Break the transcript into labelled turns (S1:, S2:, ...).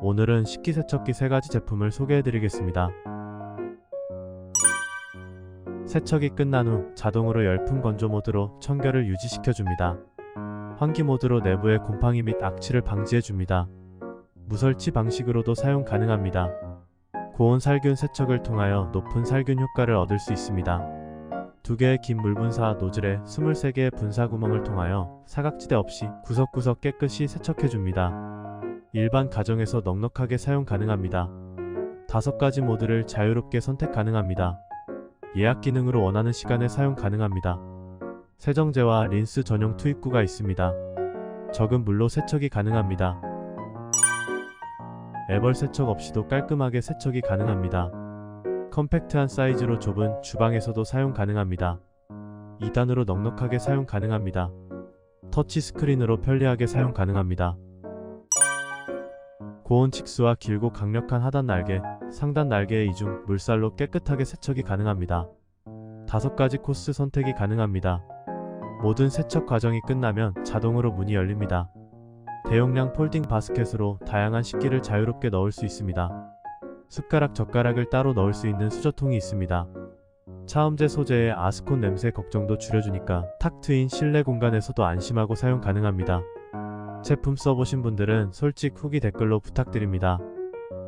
S1: 오늘은 식기세척기 3가지 제품을 소개해드리겠습니다. 세척이 끝난 후 자동으로 열풍 건조 모드로 청결을 유지시켜줍니다. 환기 모드로 내부의 곰팡이 및 악취를 방지해줍니다. 무설치 방식으로도 사용 가능합니다. 고온 살균 세척을 통하여 높은 살균 효과를 얻을 수 있습니다. 두 개의 긴 물분사 노즐에 23개의 분사 구멍을 통하여 사각지대 없이 구석구석 깨끗이 세척해줍니다. 일반 가정에서 넉넉하게 사용 가능합니다. 다섯 가지 모드를 자유롭게 선택 가능합니다. 예약 기능으로 원하는 시간에 사용 가능합니다. 세정제와 린스 전용 투입구가 있습니다. 적은 물로 세척이 가능합니다. 애벌 세척 없이도 깔끔하게 세척이 가능합니다. 컴팩트한 사이즈로 좁은 주방에서도 사용 가능합니다. 2단으로 넉넉하게 사용 가능합니다. 터치 스크린으로 편리하게 사용 가능합니다. 고온 칙수와 길고 강력한 하단 날개, 상단 날개의 이중 물살로 깨끗하게 세척이 가능합니다. 다섯 가지 코스 선택이 가능합니다. 모든 세척 과정이 끝나면 자동으로 문이 열립니다. 대용량 폴딩 바스켓으로 다양한 식기를 자유롭게 넣을 수 있습니다. 숟가락, 젓가락을 따로 넣을 수 있는 수저통이 있습니다. 차음제 소재의 아스콘 냄새 걱정도 줄여주니까 탁 트인 실내 공간에서도 안심하고 사용 가능합니다. 제품 써보신 분들은 솔직 후기 댓글로 부탁드립니다.